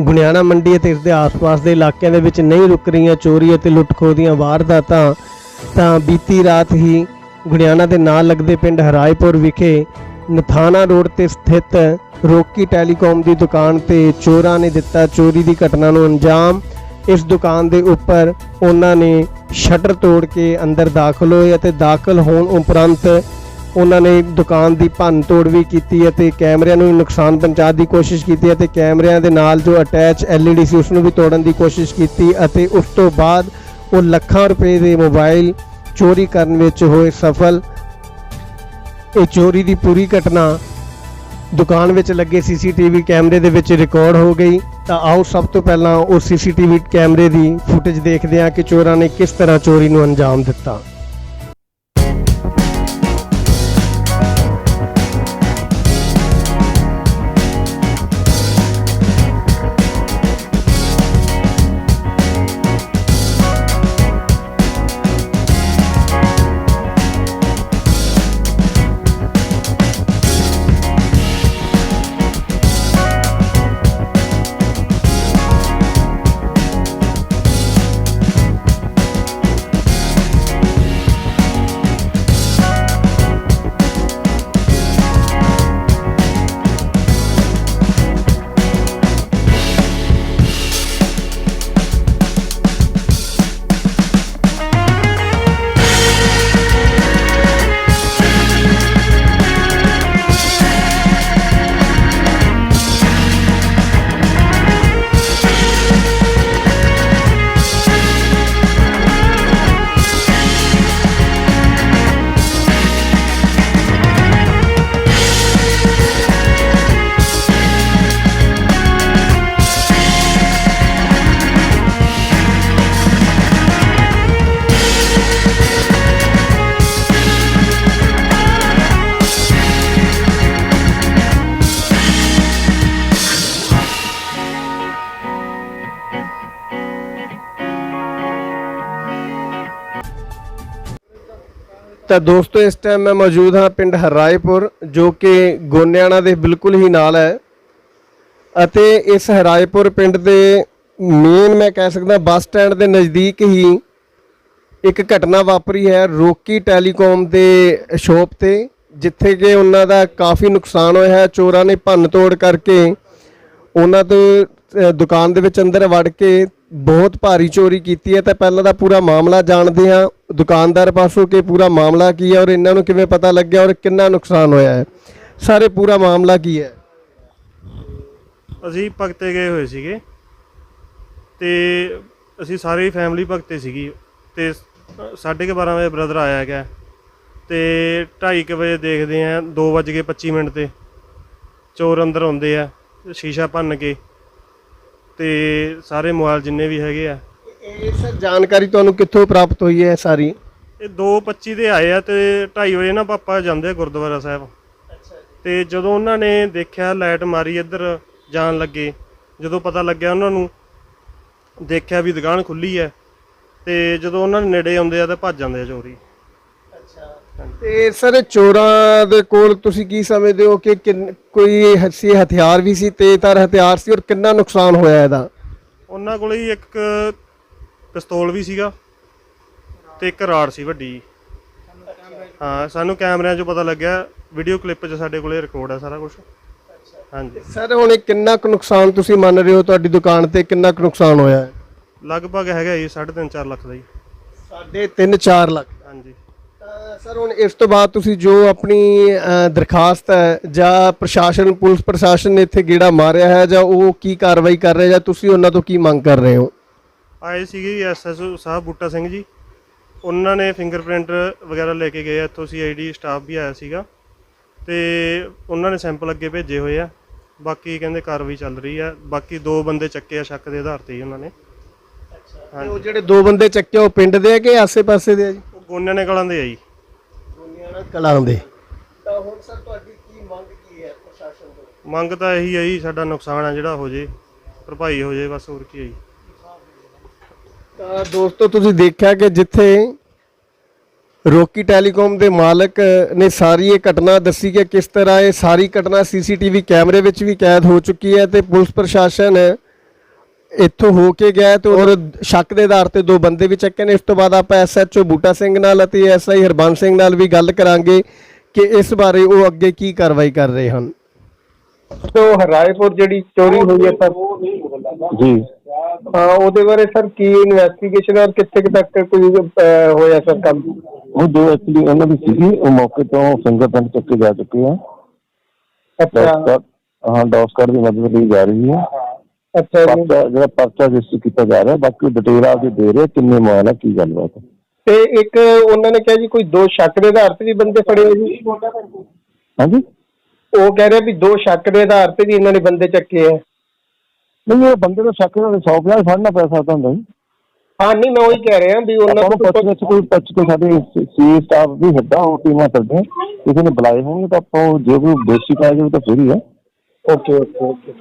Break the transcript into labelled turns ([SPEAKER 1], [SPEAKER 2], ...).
[SPEAKER 1] ਗੁਣਿਆਣਾ ਮੰਡੀ ਅਤੇ ਇਸ ਦੇ ਆਸ-ਪਾਸ ਦੇ ਇਲਾਕਿਆਂ ਦੇ ਵਿੱਚ ਨਹੀਂ ਰੁਕ ਰਹੀਆਂ ਚੋਰੀ ਅਤੇ ਲੁੱਟ-ਖੋਹ ਦੀਆਂ ਵਾਰਦਾਤਾਂ, ਤਾਂ ਬੀਤੀ ਰਾਤ ਹੀ ਗੁਣਿਆਣਾ ਦੇ ਨਾਲ ਲੱਗਦੇ ਪਿੰਡ ਹਰਾਇਪੁਰ ਵਿਖੇ ਨਥਾਣਾ ਰੋਡ ਤੇ ਸਥਿਤ ਰੋਕੀ ਟੈਲੀਕਾਮ ਦੀ ਦੁਕਾਨ ਤੇ ਚੋਰਾਂ ਨੇ ਦਿੱਤਾ ਚੋਰੀ ਦੀ ਘਟਨਾ ਨੂੰ ਅੰਜਾਮ। ਇਸ ਦੁਕਾਨ ਦੇ ਉੱਪਰ ਉਹਨਾਂ ਨੇ ਸ਼ਟਰ ਤੋੜ ਕੇ ਅੰਦਰ ਦਾਖਲ ਹੋਏ ਅਤੇ ਦਾਖਲ ਹੋਣ ਉਪਰੰਤ ਉਹਨਾਂ ਨੇ ਦੁਕਾਨ ਦੀ ਭੰਨ ਤੋੜ ਵੀ ਕੀਤੀ ਅਤੇ ਕੈਮਰਿਆਂ ਨੂੰ ਨੁਕਸਾਨ ਪਹੁੰਚਾਉਣ ਦੀ ਕੋਸ਼ਿਸ਼ ਕੀਤੀ ਅਤੇ ਕੈਮਰਿਆਂ ਦੇ ਨਾਲ ਜੋ ਅਟੈਚ LED ਸੀ ਉਸ ਨੂੰ ਵੀ ਤੋੜਨ ਦੀ ਕੋਸ਼ਿਸ਼ ਕੀਤੀ ਅਤੇ ਉਸ ਤੋਂ ਬਾਅਦ ਉਹ ਲੱਖਾਂ ਰੁਪਏ ਦੇ ਮੋਬਾਈਲ ਚੋਰੀ ਕਰਨ ਵਿੱਚ ਹੋਏ ਸਫਲ। ਇਹ ਚੋਰੀ ਦੀ ਪੂਰੀ ਘਟਨਾ ਦੁਕਾਨ ਵਿੱਚ ਲੱਗੇ ਸੀਸੀਟੀਵੀ ਕੈਮਰੇ ਦੇ ਵਿੱਚ ਰਿਕਾਰਡ ਹੋ ਗਈ। ਤਾਂ ਆਓ ਸਭ ਤੋਂ ਪਹਿਲਾਂ ਉਹ ਸੀਸੀਟੀਵੀ ਕੈਮਰੇ ਦੀ ਫੁਟੇਜ ਦੇਖਦੇ ਹਾਂ ਕਿ ਚੋਰਾਂ ਨੇ ਕਿਸ ਤਰ੍ਹਾਂ ਚੋਰੀ ਨੂੰ ਅੰਜਾਮ ਦਿੱਤਾ। ਤਾਂ ਦੋਸਤੋ, ਇਸ ਟਾਈਮ ਮੈਂ ਮੌਜੂਦ ਹਾਂ ਪਿੰਡ ਹਰਾਏਪੁਰ, ਜੋ ਕਿ ਗੋਨਿਆਣਾ ਦੇ ਬਿਲਕੁਲ ਹੀ ਨਾਲ ਹੈ। ਅਤੇ ਇਸ ਹਰਾਏਪੁਰ ਪਿੰਡ ਦੇ ਮੇਨ ਮੈਂ ਕਹਿ ਸਕਦਾ ਬੱਸ ਸਟੈਂਡ ਦੇ ਨਜ਼ਦੀਕ ਹੀ ਇੱਕ ਘਟਨਾ ਵਾਪਰੀ ਹੈ ਰੋਕੀ ਟੈਲੀਕਾਮ ਦੇ ਸ਼ੋਪ ਤੇ, ਜਿੱਥੇ ਕਿ ਉਹਨਾਂ ਦਾ ਕਾਫੀ ਨੁਕਸਾਨ ਹੋਇਆ ਹੈ। ਚੋਰਾਂ ਨੇ ਭੰਨ ਤੋੜ ਕਰਕੇ ਉਹਨਾਂ ਤੋਂ ਦੁਕਾਨ ਦੇ ਵਿੱਚ ਅੰਦਰ ਵੜ ਕੇ ਬਹੁਤ ਭਾਰੀ ਚੋਰੀ ਕੀਤੀ ਹੈ, ਤਾਂ ਪਹਿਲਾਂ ਦਾ ਪੂਰਾ ਮਾਮਲਾ ਜਾਣਦੇ ਹਾਂ। ਦੁਕਾਨਦਾਰ ਪਾਸੋਂ ਕਿ ਪੂਰਾ ਮਾਮਲਾ ਕੀ ਹੈ ਔਰ ਇਹਨਾਂ ਨੂੰ ਕਿਵੇਂ ਪਤਾ ਲੱਗਿਆ ਔਰ ਕਿੰਨਾ ਨੁਕਸਾਨ ਹੋਇਆ ਹੈ। ਸਾਰੇ ਪੂਰਾ ਮਾਮਲਾ ਕੀ ਹੈ?
[SPEAKER 2] ਅਸੀਂ ਭਗਤੇ ਗਏ ਹੋਏ ਸੀਗੇ ਤੇ ਅਸੀਂ ਸਾਰੀ ਫੈਮਿਲੀ ਭਗਤੇ ਸੀਗੀ ਤੇ 12:30 ਵਜੇ ਬ੍ਰਦਰ ਆਇਆ ਗਿਆ ਤੇ 2:30 ਵਜੇ ਦੇਖਦੇ ਆ 2:25 ਮਿੰਟ ਤੇ। ਚੋਰ ਅੰਦਰ ਆਉਂਦੇ ਆ, ਸ਼ੀਸ਼ਾ ਭੰਨ ਕੇ। ਤੇ ਸਾਰੇ ਮੋਬਾਈਲ ਜਿੰਨੇ ਵੀ ਹੈਗੇ ਆ।
[SPEAKER 1] ਇਹ ਸਰ ਜਾਣਕਾਰੀ ਤੁਹਾਨੂੰ ਕਿੱਥੋਂ ਪ੍ਰਾਪਤ ਹੋਈ ਹੈ ਸਾਰੀ?
[SPEAKER 2] ਇਹ 2:25 ਦੇ ਆਏ ਆ ਤੇ 2:30 ਵਜੇ ਨਾ ਪਾਪਾ ਜਾਂਦੇ ਆ ਗੁਰਦੁਆਰਾ ਸਾਹਿਬ। ਤੇ ਜਦੋਂ ਉਹਨਾਂ ਨੇ ਦੇਖਿਆ ਲਾਈਟ ਮਾਰੀ ਇੱਧਰ ਜਾਣ ਲੱਗੇ ਜਦੋਂ ਪਤਾ ਲੱਗਿਆ ਉਹਨਾਂ ਨੂੰ ਦੇਖਿਆ ਵੀ ਦੁਕਾਨ ਖੁੱਲੀ ਹੈ ਤੇ ਜਦੋਂ ਉਹਨਾਂ ਦੇ ਨੇੜੇ ਆਉਂਦੇ ਆ ਤਾਂ ਭੱਜ ਜਾਂਦੇ ਆ ਚੋਰੀ।
[SPEAKER 1] ਤੇ ਸਰ ਚੋਰਾਂ ਦੇ ਕੋਲ ਤੁਸੀਂ ਕੀ ਸਮਝਦੇ ਹੋ ਕਿ ਕਿੰਨ- ਕੋਈ ਹੱਸੀ ਹਥਿਆਰ ਵੀ ਸੀ ਤੇਜ਼ਧਾਰ ਹਥਿਆਰ ਸੀ ਔਰ ਕਿੰਨਾ ਨੁਕਸਾਨ ਹੋਇਆ ਇਹਦਾ?
[SPEAKER 2] ਉਹਨਾਂ ਕੋਲੇ ਹੀ ਇੱਕ ਪਿਸਤੌਲ ਵੀ ਸੀਗਾ ਤੇ ਇੱਕ ਰਾੜ ਸੀ ਵੱਡੀ। ਹਾਂ ਸਾਨੂੰ ਕੈਮਰਿਆਂ 'ਚੋਂ ਪਤਾ ਲੱਗਿਆ ਵੀਡੀਓ ਕਲਿੱਪ 'ਚ ਸਾਡੇ ਕੋਲੇ ਰਿਕਾਰਡ ਹੈ ਸਾਰਾ ਕੁਝ ਹਾਂਜੀ।
[SPEAKER 1] ਸਰ ਹੁਣ ਇਹ ਕਿੰਨਾ ਕੁ ਨੁਕਸਾਨ ਤੁਸੀਂ ਮੰਨ ਰਹੇ ਹੋ ਤੁਹਾਡੀ ਦੁਕਾਨ ਤੇ ਕਿੰਨਾ ਕੁ ਨੁਕਸਾਨ ਹੋਇਆ ਹੈ?
[SPEAKER 2] ਲਗਭਗ ਹੈਗਾ ਜੀ 3.5 4 ਲੱਖ ਦਾ ਜੀ।
[SPEAKER 1] ਸਾਡੇ 3-4 ਲੱਖ।
[SPEAKER 2] ਹਾਂਜੀ।
[SPEAKER 1] ਸਰ ਹੁਣ ਇਸ ਤੋਂ ਬਾਅਦ ਤੁਸੀਂ ਜੋ ਆਪਣੀ ਦਰਖਾਸਤ ਹੈ ਜਾਂ ਪ੍ਰਸ਼ਾਸਨ ਪੁਲਿਸ ਪ੍ਰਸ਼ਾਸਨ ਨੇ ਇੱਥੇ ਗੇੜਾ ਮਾਰਿਆ ਹੈ ਜਾਂ ਉਹ ਕੀ ਕਾਰਵਾਈ ਕਰ ਰਿਹਾ ਜਾਂ ਤੁਸੀਂ ਉਹਨਾਂ ਤੋਂ ਕੀ ਮੰਗ ਕਰ ਰਹੇ ਹੋ?
[SPEAKER 2] ਆਏ ਸੀਗੇ ਐਸਐਸਓ ਸਾਹਿਬ ਬੂਟਾ ਸਿੰਘ ਜੀ। ਉਹਨਾਂ ਨੇ ਫਿੰਗਰਪ੍ਰਿੰਟ ਵਗੈਰਾ ਲੈ ਕੇ ਗਏ ਇੱਥੋਂ ਸੀਆਈਡੀ ਸਟਾਫ ਵੀ ਆਇਆ ਸੀਗਾ। ਤੇ ਉਹਨਾਂ ਨੇ ਸੈਂਪਲ ਅੱਗੇ ਭੇਜੇ ਹੋਏ ਆ। ਬਾਕੀ ਕਹਿੰਦੇ ਕਾਰਵਾਈ ਚੱਲ ਰਹੀ ਆ। ਬਾਕੀ ਦੋ ਬੰਦੇ ਚੱਕੇ ਆ ਸ਼ੱਕ ਦੇ ਆਧਾਰ ਤੇ ਹੀ ਉਹਨਾਂ ਨੇ।
[SPEAKER 1] ਤੇ ਉਹ ਜਿਹੜੇ ਦੋ ਬੰਦੇ ਚੱਕੇ ਉਹ ਪਿੰਡ ਦੇ ਆ ਕਿ ਆਸੇ-ਪਾਸੇ ਦੇ ਆ ਜੀ?
[SPEAKER 2] ਉਹ ਗੋਨਿਆਂ ਨੇ ਕਲਾਂ ਦੇ ਆ ਜੀ।
[SPEAKER 1] ਦੁਨੀਆ ਕਲਾਂ ਦੇ। ਤਾਂ ਹੁਣ ਸਰ ਤੁਹਾਡੀ ਕੀ ਮੰਗ ਕੀ ਹੈ ਪ੍ਰਸ਼ਾਸਨ ਤੋਂ?
[SPEAKER 2] ਮੰਗ ਤਾਂ ਇਹੀ ਹੈ ਜੀ ਸਾਡਾ ਨੁਕਸਾਨ ਆ ਜਿਹੜਾ ਹੋ ਜੇ ਭਰਪਾਈ ਹੋ ਜੇ ਬਸ ਹੋਰ ਕੀ ਹੈ ਜੀ।
[SPEAKER 1] ਤਾਂ ਦੋਸਤੋ ਤੁਸੀਂ ਦੇਖਿਆ ਕਿ ਜਿੱਥੇ ਰੋਕੀ ਟੈਲੀਕਾਮ ਦੇ ਮਾਲਕ ਨੇ ਸਾਰੀ ਇਹ ਘਟਨਾ ਦੱਸੀ ਕਿ ਕਿਸ ਤਰ੍ਹਾਂ ਇਹ ਸਾਰੀ ਘਟਨਾ ਸੀਸੀਟੀਵੀ ਕੈਮਰੇ ਵਿੱਚ ਵੀ ਕੈਦ ਹੋ ਚੁੱਕੀ ਹੈ ਤੇ ਪੁਲਿਸ ਪ੍ਰਸ਼ਾਸਨ ਇੱਥੋਂ ਹੋ ਕੇ ਗਿਆ ਤੇ ਔਰ ਸ਼ੱਕ ਦੇ ਆਧਾਰ ਤੇ ਦੋ ਬੰਦੇ ਵੀ ਚੱਕੇ ਨੇ। ਇਸ ਤੋਂ ਬਾਅਦ ਆਪਾਂ ਐਸਐਚਓ ਬੂਟਾ ਸਿੰਘ ਨਾਲ ਅਤੇ ਐਸਆਈ ਹਰਬੰਸ ਸਿੰਘ ਨਾਲ ਵੀ ਗੱਲ ਕਰਾਂਗੇ ਕਿ ਇਸ ਬਾਰੇ ਉਹ ਅੱਗੇ ਕੀ ਕਾਰਵਾਈ ਕਰ ਰਹੇ ਹਨ।
[SPEAKER 3] ਤੋਂ ਹਰਾਇਪੁਰ ਜਿਹੜੀ ਚੋਰੀ ਹੋਈ ਹੈ ਸਰ।
[SPEAKER 4] ਜੀ।
[SPEAKER 3] ਹਾਂ ਉਹਦੇ ਬਾਰੇ ਸਰ ਕੀ ਇਨਵੈਸਟੀਗੇਸ਼ਨ ਔਰ ਕਿੱਥੇ ਕੁ ਤੱਕ ਕੋਈ ਅਹ, ਹੋਇਆ ਸਰ ਕੰਮ?
[SPEAKER 4] ਉਹ ਜੋ ਐਕਚੁਅਲੀ ਉਹਨਾਂ ਦੀ ਸੀਗੀ ਉਹ ਮੌਕੇ ਤੋਂ ਫਿੰਗਰਪ੍ਰਿੰਟ ਚੱਕ ਜਾ ਚੁੱਕੇ ਆ।
[SPEAKER 3] ਅੱਛਾ।
[SPEAKER 4] ਹਾਂ ਡੌਸਕਟ ਦੀ ਮਦਦ ਲਈ ਜਾ ਰਹੀ ਹੈ।
[SPEAKER 3] ਅੱਛਾ ਜੀ।
[SPEAKER 4] ਪਰਚਾ ਜਿਹੜਾ ਪਰਚਾ ਰਜਿਸਟਰ ਕੀਤਾ ਜਾ ਰਿਹਾ ਬਾਕੀ ਡਿਟੇਲ ਆਪਦੀ ਦੇ ਰਹੇ ਕਿੰਨੇ ਮੋਬਾਈਲ ਆ ਕੀ ਗੱਲਬਾਤ ਹੈ
[SPEAKER 3] ਤੇ ਇੱਕ ਉਹਨਾਂ ਨੇ ਕਿਹਾ ਜੀ ਕੋਈ ਦੋ ਸ਼ੱਕ ਦੇ ਆਧਾਰ ਤੇ ਵੀ ਬੰਦੇ ਫੜੇ ਹੋਏ ਜੀ।
[SPEAKER 4] ਹਾਂਜੀ?
[SPEAKER 3] ਉਹ ਕਹਿ ਰਿਹਾ ਵੀ ਦੋ ਸ਼ੱਕ ਦੇ ਆਧਾਰ ਤੇ ਵੀ ਇਹਨਾਂ ਨੇ ਬੰਦੇ ਚੱਕੇ ਆ।
[SPEAKER 4] ਨਹੀਂ ਇਹ ਬੰਦੇ ਦਾ ਸ਼ੱਕ ਨਾਲ 150 ਫੜਨਾ ਪੈ ਸਕਦਾ ਹੁੰਦਾ ਜੀ।
[SPEAKER 3] ਹਾਂ ਨਹੀਂ ਮੈਂ ਉਹੀ ਕਹਿ ਰਿਹਾ ਵੀ ਉਹਨਾਂ
[SPEAKER 4] ਆਪਾਂ ਨੂੰ
[SPEAKER 3] ਕੋਲ
[SPEAKER 4] ਪੁੱਛ ਵਿੱਚ ਕੋਈ ਪੁੱਛ ਕੇ ਸਾਡੇ ਸੀ ਸਟਾਫ ਵੀ ਹੈਗਾ ਉਹ ਟੀਮਾਂ ਕਰਦੇ। ਕਿਸੇ ਨੇ ਬੁਲਾਏ ਹੋਣਗੇ ਤਾਂ ਆਪਾਂ ਉਹ ਜੇ ਕੋਈ ਦੋਸ਼ੀ ਪਾਇਆ ਜਾਵੇ ਤਾਂ ਫਿਰ ਹੀ ਹੈ
[SPEAKER 3] ਓਕੇ ਓਕੇ ਓਕੇ